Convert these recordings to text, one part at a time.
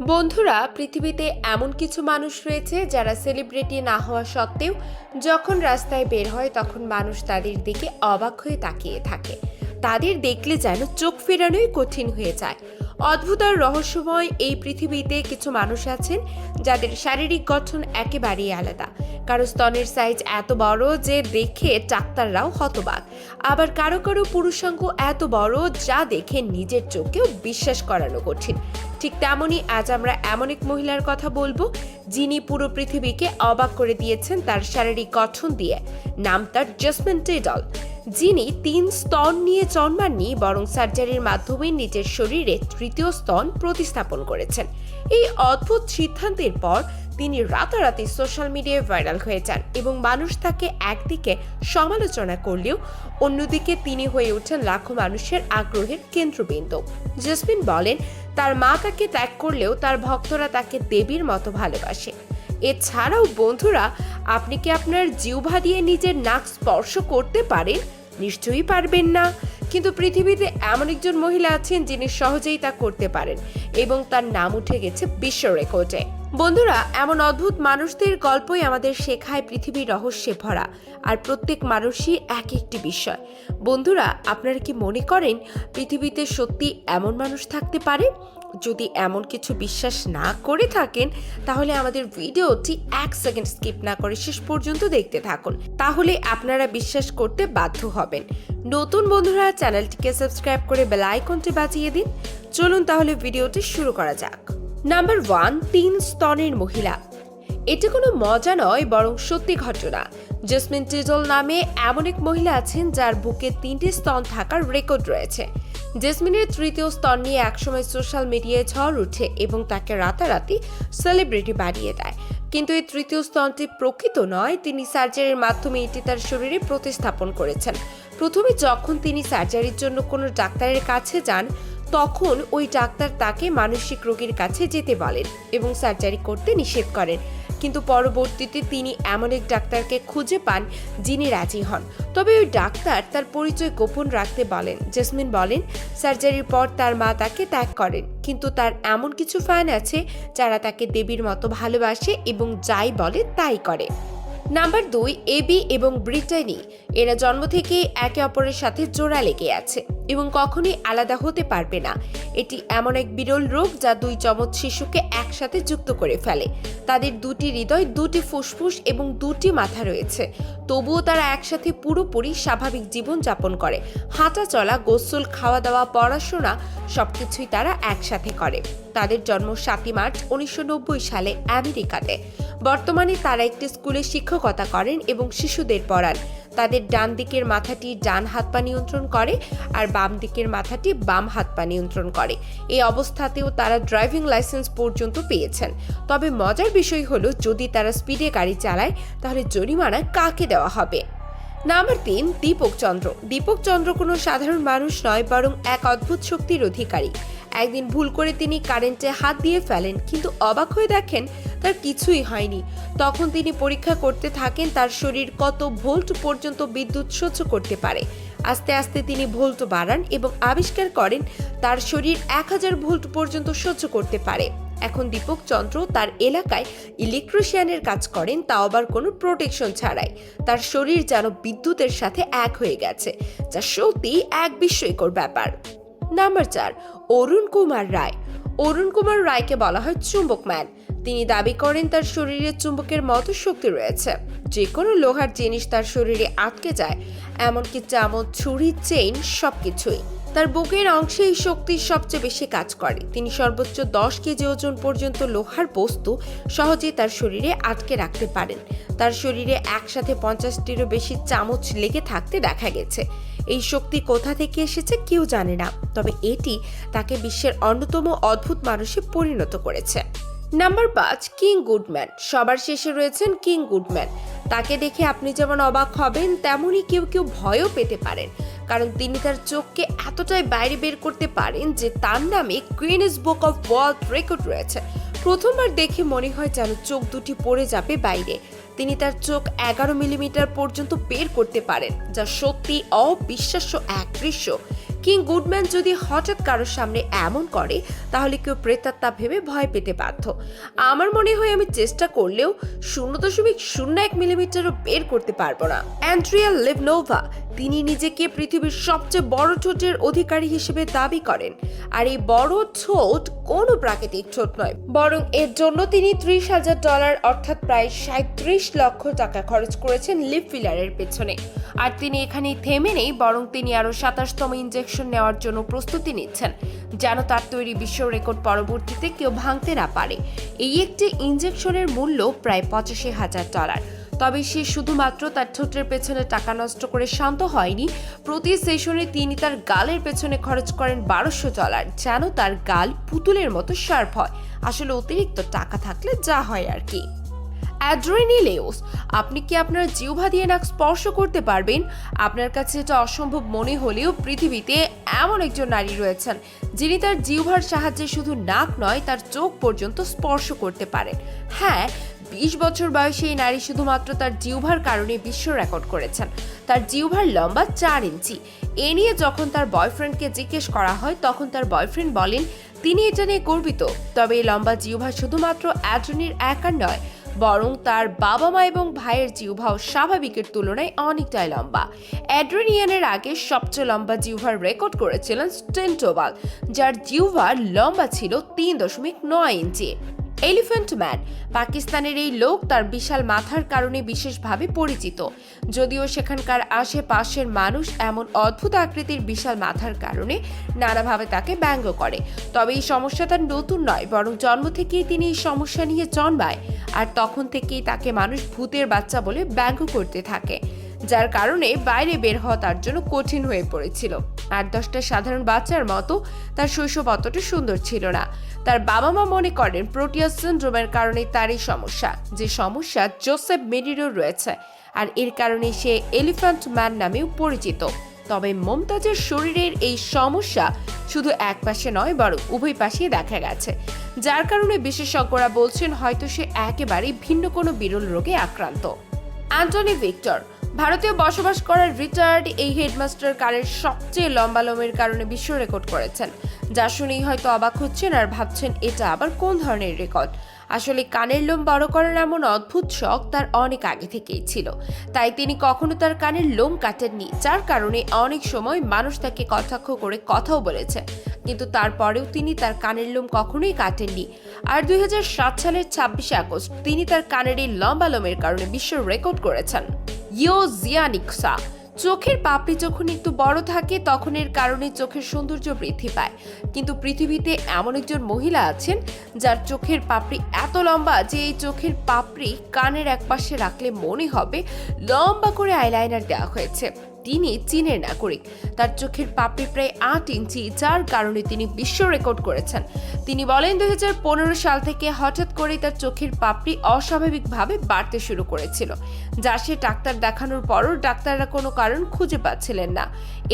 বন্ধুরা, পৃথিবীতে এমন কিছু মানুষ রয়েছে যারা সেলিব্রিটি না হওয়া সত্ত্বেও যখন রাস্তায় বের হয় তখন মানুষ তাদের দিকে অবাক হয়ে তাকিয়ে থাকে। তাদের দেখলে যেন চোখ ফেরানোই কঠিন হয়ে যায়। অদ্ভুত আর রহস্যময় এই পৃথিবীতে কিছু মানুষ আছেন যাদের শারীরিক গঠন একেবারেই আলাদা। কারও স্তনের সাইজ এত বড় যে দেখে ডাক্তাররাও হতবাক। আবার কারও কারও পুরুষাঙ্গ এত বড় যা দেখে নিজের চোখেও বিশ্বাস করানো কঠিন। ঠিক তেমনই আজ আমরা এমন এক মহিলার কথা বলব, যিনি পুরো পৃথিবীকে অবাক করে দিয়েছেন তার শারীরিক গঠন দিয়ে। নাম তার জসমিন টেডল যিনি তিন স্তন নিয়ে জন্মাননি, বরং সার্জারির মাধ্যমে নিজের শরীরে তৃতীয় স্তন প্রতিস্থাপন করেছেন। এই অদ্ভুত সিদ্ধান্তের পর তিনি রাতারাতি সোশ্যাল মিডিয়ায় ভাইরাল হয়ে যান এবং মানুষ তাকে একদিকে সমালোচনা করলেও অন্যদিকে তিনি হয়ে ওঠেন লাখো মানুষের আগ্রহের কেন্দ্রবিন্দু। জসমিন বলেন, তার মা তাকে ত্যাগ করলেও তার ভক্তরা তাকে দেবীর মতো ভালোবাসে। এছাড়াও বন্ধুরা, আপনি কি আপনার জিহ্বা দিয়ে নিজের নাক স্পর্শ করতে পারেন? নিশ্চয়ই পারবেন না। কিন্তু পৃথিবীতে এমন একজন মহিলা আছেন যিনি সহজেই তা করতে পারেন এবং তার নাম উঠে গেছে বিশ্ব রেকর্ডে। বন্ধুরা, এমন অদ্ভুত মানুষদের গল্পই আমাদের শেখায় পৃথিবীর রহস্যে ভরা, আর প্রত্যেক মানুষই এক একটি বিষয়। বন্ধুরা, আপনারা কি মনে করেন পৃথিবীতে সত্যি এমন মানুষ থাকতে পারে? যদি এমন কিছু বিশ্বাস না করে থাকেন, তাহলে আমাদের ভিডিওটি এক সেকেন্ড স্কিপ না করে শেষ পর্যন্ত দেখতে থাকুন। তাহলে আপনারা বিশ্বাস করতে বাধ্য হবেন। নতুন বন্ধুরা, চ্যানেলটিকে সাবস্ক্রাইব করে বেল আইকনটি বাজিয়ে দিন। চলুন তাহলে ভিডিওটি শুরু করা যাক। নাম্বার ওয়ান, তিন স্তনের মহিলা। এটি কোনো মজা নয়, বরং সত্যি ঘটনা। জেসমিন টিজল নামে এমন এক মহিলা আছেন যার বুকে তিনটি স্তন থাকার রেকর্ড রয়েছে। জেসমিনের তৃতীয় স্তর নিয়ে একসময় সোশ্যাল মিডিয়ায় ঝড় উঠে এবং তাকে রাতারাতি সেলিব্রিটি বানিয়ে দেয়। কিন্তু এই তৃতীয় স্তনটি প্রকৃত নয়, তিনি সার্জারির মাধ্যমে এটি তার শরীরে প্রতিস্থাপন করেছেন। প্রথমে যখন তিনি সার্জারির জন্য কোনো ডাক্তারের কাছে যান, তখন ওই ডাক্তার তাকে মানসিক রোগীর কাছে যেতে বলেন এবং সার্জারি করতে নিষেধ করেন। কিন্তু পরবর্তীতে তিনি এমন এক ডাক্তারকে খুঁজে পান যিনি রাজি হন। তবে ওই ডাক্তার তার পরিচয় গোপন রাখতে বলেন। জেসমিন বলেন, সার্জারির পর তার মা তাকে ত্যাগ করেন, কিন্তু তার এমন কিছু ফ্যান আছে যারা তাকে দেবীর মতো ভালোবাসে এবং যাই বলে তাই করে। নাম্বার দুই এবি এবং ব্রিটানি এরা জন্ম থেকেই একে অপরের সাথে জোড়া লেগে আছে এবং কখনোই আলাদা হতে পারবে না। এটি এমন এক বিরল রোগ যা দুই চমৎ শিশুকে একসাথে যুক্ত করে ফেলে। তাদের দুটি হৃদয়, দুটি ফুসফুস এবং দুটি মাথা রয়েছে। তবুও তারা একসাথে পুরোপুরি স্বাভাবিক জীবন যাপন করে। হাঁটা চলা, গোসল খাওয়া দাওয়া পড়াশোনা, সবকিছুই তারা একসাথে করে। তাদের জন্ম সাতই মার্চ উনিশশো নব্বই সালে আমেরিকাতে। বর্তমানে তারা একটি স্কুলে শিক্ষকতা করেন এবং শিশুদের পড়ান। তাদের ডান দিকের মাথাটি ডান হাত পা নিয়ন্ত্রণ করে আর বাম দিকের মাথাটি বাম হাত পা নিয়ন্ত্রণ করে। এই অবস্থাতেও তারা ড্রাইভিং লাইসেন্স পর্যন্ত পেয়েছেন। তবে মজার বিষয় হলো, যদি তারা স্পিডে গাড়ি চালায়, তাহলে জরিমানা কাকে দেওয়া হবে? নাম্বার তিন, দীপক চন্দ্র। দীপক চন্দ্র কোনো সাধারণ মানুষ নয়, বরং এক অদ্ভুত শক্তির অধিকারী। একদিন ভুল করে তিনি কারেন্টে হাত দিয়ে ফেলেন, কিন্তু অবাক হয়ে দেখেন তার কিছুই হয়নি। তখন তিনি পরীক্ষা করতে থাকেন, তার শরীর কত ভোল্ট পর্যন্ত বিদ্যুৎ সহ্য করতে পারে। আস্তে আস্তে তিনি ভোল্ট বাড়ান এবং আবিষ্কার করেন, তার শরীর এক হাজার ভোল্ট পর্যন্ত সহ্য করতে পারে। এখন দীপক চন্দ্র তার এলাকায় ইলেকট্রিশিয়ানের কাজ করেন তাও আবার কোনো প্রোটেকশন ছাড়াই। তার শরীর যেন বিদ্যুতের সাথে এক হয়ে গেছে, যা সত্যি এক বিস্ময়কর ব্যাপার। নাম্বার চার, অরুণ কুমার রায়। অরুণ কুমার রায়কে বলা হয় চুম্বক ম্যান। তিনি দাবি করেন, তার শরীরে চুম্বকের মতো শক্তি রয়েছে। যে কোনো লোহার জিনিস তার শরীরে আটকে যায়, এমনকি চামচ, ছুরি, চেইন সবকিছুই। তার বুকের অংশে এই শক্তির সবচেয়ে বেশি কাজ করে। তিনি সর্বোচ্চ দশ কেজি ওজন পর্যন্ত লোহার বস্তু সহজেই তার শরীরে আটকে রাখতে পারেন। তার শরীরে একসাথে পঞ্চাশটিরও বেশি চামচ লেগে থাকতে দেখা গেছে। এই শক্তি কোথা থেকে এসেছে কেউ জানে না, তবে এটি তাকে বিশ্বের অন্যতম অদ্ভুত মানুষে পরিণত করেছে। নাম্বার পাঁচ, কিং গুডম্যান। সবার শেষে রয়েছেন কিং গুডম্যান। তাকে দেখে আপনি যেমন অবাক হবেন, তেমনই কেউ কেউ ভয়ও পেতে পারেন। কারণ তিনি তার চোখকে এতটাই বাইরে বের করতে পারেন যে তার নামে Guinness book of world record রয়েছে। প্রথমবার দেখে মনে হয় যেন চোখ দুটি পড়ে যাবে বাইরে। তিনি তার চোখ এগারো মিলিমিটার পর্যন্ত বের করতে পারেন, যা সত্যি অবিশ্বাস্য এক দৃশ্য। কিং গুডম্যান যদি হঠাৎ কারোর সামনে এমন করে, তাহলে কেউ প্রেতাত্মা ভেবে ভয় পেতে বাধ্য। আমার মনে হয় আমি চেষ্টা করলেও শূন্য দশমিক শূন্য এক মিলিমিটারও বের করতে পারব না। অ্যান্ড্রিয়া লিভনোভা, তিনি নিজেকে পৃথিবীর সবচেয়ে বড় ঠোঁটের অধিকারী হিসেবে দাবি করেন। আর এই বড় ঠোঁট কোনো প্রাকৃতিক ঠোঁট নয়, বরং এর জন্য তিনি ত্রিশ হাজার ডলার অর্থাৎ প্রায় সাঁত্রিশ লক্ষ টাকা খরচ করেছেন লিপ ফিলারের পেছনে। আর তিনি এখানে থেমে নেই, বরং তিনি আরও সাতাশতম ইনজেকশন নেওয়ার জন্য প্রস্তুতি নিচ্ছেন, যেন তার তৈরি বিশ্ব রেকর্ড পরবর্তীতে কেউ ভাঙতে না পারে। এই একটি ইঞ্জেকশনের মূল্য প্রায় পঁচাশি হাজার ডলার। তবে সে শুধুমাত্র তার ঠোঁটের পেছনে টাকা নষ্ট করে শান্ত হয়নি। প্রতি সেশনে তিনি তার গালের পেছনে খরচ করেন বারোশো ডলার, যেন তার গাল পুতুলের মতো শার্প হয়। আসলে অতিরিক্ত টাকা থাকলে যা হয় আর কি। অ্যাড্রেনিলেওস। আপনি কি আপনার জিহ্বা দিয়ে নাক স্পর্শ করতে পারবেন? আপনার কাছে এটা অসম্ভব মনে হলেও পৃথিবীতে এমন একজন নারী রয়েছেন, যিনি তার জিহ্বার সাহায্যে শুধু নাক নয়, তার চোখ পর্যন্ত স্পর্শ করতে পারেন। হ্যাঁ বিশ বছর বয়সে এই নারী শুধুমাত্র তার জিহ্বার কারণে বিশ্ব রেকর্ড করেছেন। তার জিহ্বার লম্বা চার ইঞ্চি। এ নিয়ে যখন তার বয়ফ্রেন্ডকে জিজ্ঞেস করা হয়, তখন তার বয়ফ্রেন্ড বলেন, তিনি এটা নিয়ে গর্বিত। তবে এই লম্বা জিহ্বা শুধুমাত্র অ্যাড্রনির একার নয় বরং তার বাবা মা এবং ভাইয়ের জিহ্বাও স্বাভাবিকের তুলনায় অনেকটাই লম্বা। অ্যাড্রেনিয়ানের আগে সবচেয়ে লম্বা জিহ্বার রেকর্ড করেছিলেন স্টেন্টোবাল, যার জিহ্বার লম্বা ছিল তিন দশমিক নয় ইঞ্চি। এলিফ্যান্ট ম্যান পাকিস্তানের এই লোক তার বিশাল মাথার কারণে বিশেষভাবে পরিচিত। যদিও সেখানকার আশেপাশের মানুষ এমন অদ্ভুত আকৃতির বিশাল মাথার কারণে নানাভাবে তাকে ব্যঙ্গ করে। তবে এই সমস্যা তার নতুন নয়, বরং জন্ম থেকেই তিনি এই সমস্যা নিয়ে জন্মায়। আর তখন থেকেই তাকে মানুষ ভূতের বাচ্চা বলে ব্যঙ্গ করতে থাকে। যার কারণে বাইরে বের হওয়া তার জন্য কঠিন হয়ে পড়েছিল। আট দশটা সাধারণ বাচ্চার মতো তার শৈশব অতটা সুন্দর ছিল না। তার বাবা মা মনে করেন প্রোটিয়াস সিন্ড্রোমের কারণে তার এই সমস্যা। যে সমস্যা জোসেফ মেডিরোর রয়েছে আর এর কারণে সে এলিফ্যান্ট ম্যান নামেও পরিচিত। তবে মমতাজের শরীরের এই সমস্যা শুধু এক পাশে নয়, বরং উভয় পাশেই দেখা গেছে। যার কারণে বিশেষজ্ঞরা বলছেন হয়তো সে একেবারেই ভিন্ন কোনো বিরল রোগে আক্রান্ত। অ্যান্টনি ভিক্টর ভারতীয় বসবাস করার রিটায়ার্ড এই হেডমাস্টার কারের সবচেয়ে লম্বা লোমের কারণে বিশ্ব রেকর্ড করেছেন। যা শুনেই হয়তো অবাক হচ্ছেন আর ভাবছেন, এটা আবার কোন ধরনের রেকর্ড? আসলে কানের লোম বড় করার এমন অদ্ভুত শখ তার অনেক আগে থেকেই ছিল। তাই তিনি কখনো তার কানের লোম কাটেননি, যার কারণে অনেক সময় মানুষ তাকে কটাক্ষ করে কথাও বলেছে। কিন্তু তারপরেও তিনি তার কানের লোম কখনোই কাটেননি। আর দুই হাজার সাত সালের ছাব্বিশে আগস্ট তিনি তার কানের এই লম্বা লোমের কারণে বিশ্ব রেকর্ড করেছেন। ইয়ো জিয়ানিক্সা চোখের পাপড়ি যখন একটু বড় থাকে, তখন এর কারণে চোখের সৌন্দর্য বৃদ্ধি পায়। কিন্তু পৃথিবীতে এমন একজন মহিলা আছেন, যার চোখের পাপড়ি এত লম্বা যে এই চোখের পাপড়ি কানের একপাশে রাখলে মনে হবে লম্বা করে আইলাইনার দেওয়া হয়েছে। তিনি চীনের নাগরিক। তার চোখের পাপড়ি প্রায় আট ইঞ্চি, যার কারণে তিনি বিশ্ব রেকর্ড করেছেন। তিনি বলেন, দুই হাজার পনেরো সাল থেকে হঠাৎ করে তার চোখের পাপড়ি অস্বাভাবিকভাবে বাড়তে শুরু করেছিল, যা সে ডাক্তার দেখানোর পরও ডাক্তাররা কোনো কারণ খুঁজে পাচ্ছিলেন না।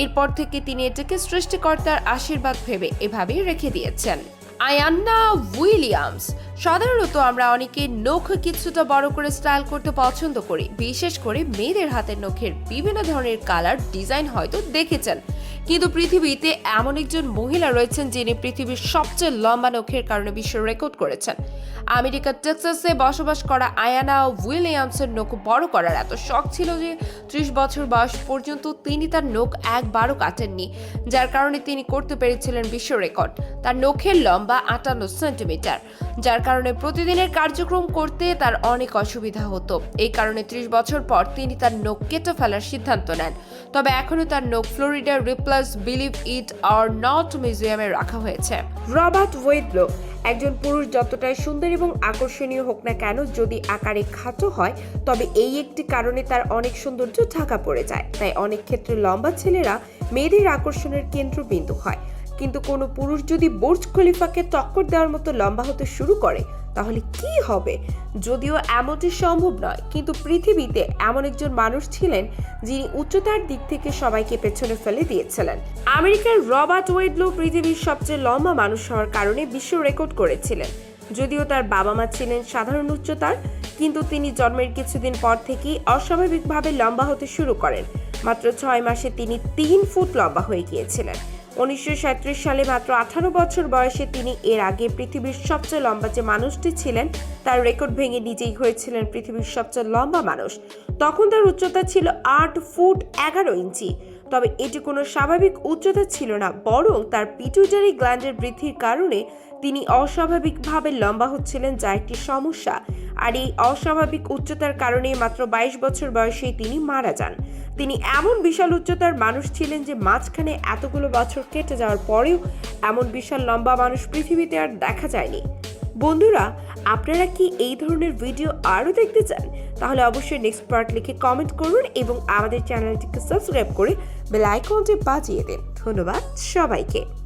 এরপর থেকে তিনি এটাকে সৃষ্টিকর্তার আশীর্বাদ ভেবে এভাবেই রেখে দিয়েছেন। Ayanna Williams. সাধারণত আমরা অনেকে নখ কিছুটা বড় করে স্টাইল করতে পছন্দ করি। বিশেষ করে মেয়েদের হাতের নখের বিভিন্ন ধরনের কালার ডিজাইন হয়তো দেখেছেন। কিন্তু পৃথিবীতে এমন একজন মহিলা রয়েছেন যিনি পৃথিবীর সবচেয়ে লম্বা নখের কারণে বিশ্ব রেকর্ড করেছেন। আমেরিকার টেক্সাসে বসবাস করা আয়ানা উইলিয়ামসের নখ বড় করার এত শখ ছিল যে ত্রিশ বছর বয়স পর্যন্ত তিনি তার নখ একবারও কাটেননি, যার কারণে তিনি করতে পেরেছিলেন বিশ্ব রেকর্ড। তার নখের লম্বা আটান্ন সেন্টিমিটার, যার কারণে প্রতিদিনের কার্যক্রম করতে তার অনেক অসুবিধা হতো। এই কারণে ত্রিশ বছর পর তিনি তার নখ কেটে ফেলার সিদ্ধান্ত নেন। তবে এখনও তার নখ ফ্লোরিডার রিপ্লাস বিলিভ ইট আর নট মিউজিয়ামে রাখা হয়েছে। রবার্ট ওয়েডলো একজন পুরুষ যতটাই সুন্দর এবং আকর্ষণীয় হোক না কেন, যদি আকারে খাটো হয়, তবে এই একটি কারণে তার অনেক সৌন্দর্য ঢাকা পড়ে যায়। তাই অনেক ক্ষেত্রে লম্বা ছেলেরা মেয়েদের আকর্ষণের কেন্দ্রবিন্দু হয়। কিন্তু কোনো পুরুষ যদি বোর্জ খলিফাকে টক্কর দেওয়ার মতো লম্বা হতে শুরু করে, তাহলে কি হবে? যদিও এমনটি সম্ভব নয়, কিন্তু পৃথিবীতে এমন একজন মানুষ ছিলেন যিনি উচ্চতার দিক থেকে সবাইকে পেছনে ফেলে দিয়েছিলেন। আমেরিকার রবার্ট ওয়েডলো পৃথিবীর সবচেয়ে লম্বা মানুষ হওয়ার কারণে বিশ্ব রেকর্ড করেছিলেন। যদিও তার বাবা মা ছিলেন সাধারণ উচ্চতার, কিন্তু তিনি জন্মের কিছুদিন পর থেকেই অস্বাভাবিকভাবে লম্বা হতে শুরু করেন। মাত্র ছয় মাসে তিনি তিন ফুট লম্বা হয়ে গিয়েছিলেন। উনিশশো সালে মাত্র আঠারো বছর বয়সে তিনি এর আগে পৃথিবীর সবচেয়ে লম্বা যে মানুষটি ছিলেন, তার রেকর্ড ভেঙে নিজেই হয়েছিলেন পৃথিবীর সবচেয়ে লম্বা মানুষ। তখন তার উচ্চতা ছিল আট ফুট এগারো ইঞ্চি। তবে এটি কোনো স্বাভাবিক উচ্চতা ছিল না, বরং তার পিটুইটারি গ্ল্যান্ডের বৃদ্ধির কারণে তিনি অস্বাভাবিকভাবে লম্বা হচ্ছিলেন, যা একটি সমস্যা। আর এই অস্বাভাবিক উচ্চতার কারণে মাত্র বাইশ বছর বয়সেই তিনি মারা যান। তিনি এমন বিশাল উচ্চতার মানুষ ছিলেন যে মাঝখানে এতগুলো বছর কেটে যাওয়ার পরেও এমন বিশাল লম্বা মানুষ পৃথিবীতে আর দেখা যায়নি। বন্ধুরা, আপনারা কি এই ধরনের ভিডিও আরও দেখতে চান? তাহলে অবশ্যই নেক্সট পার্ট লিখে কমেন্ট করুন এবং আমাদের চ্যানেলটিকে সাবস্ক্রাইব করে বেল আইকনটি বাজিয়ে দিন। ধন্যবাদ সবাইকে।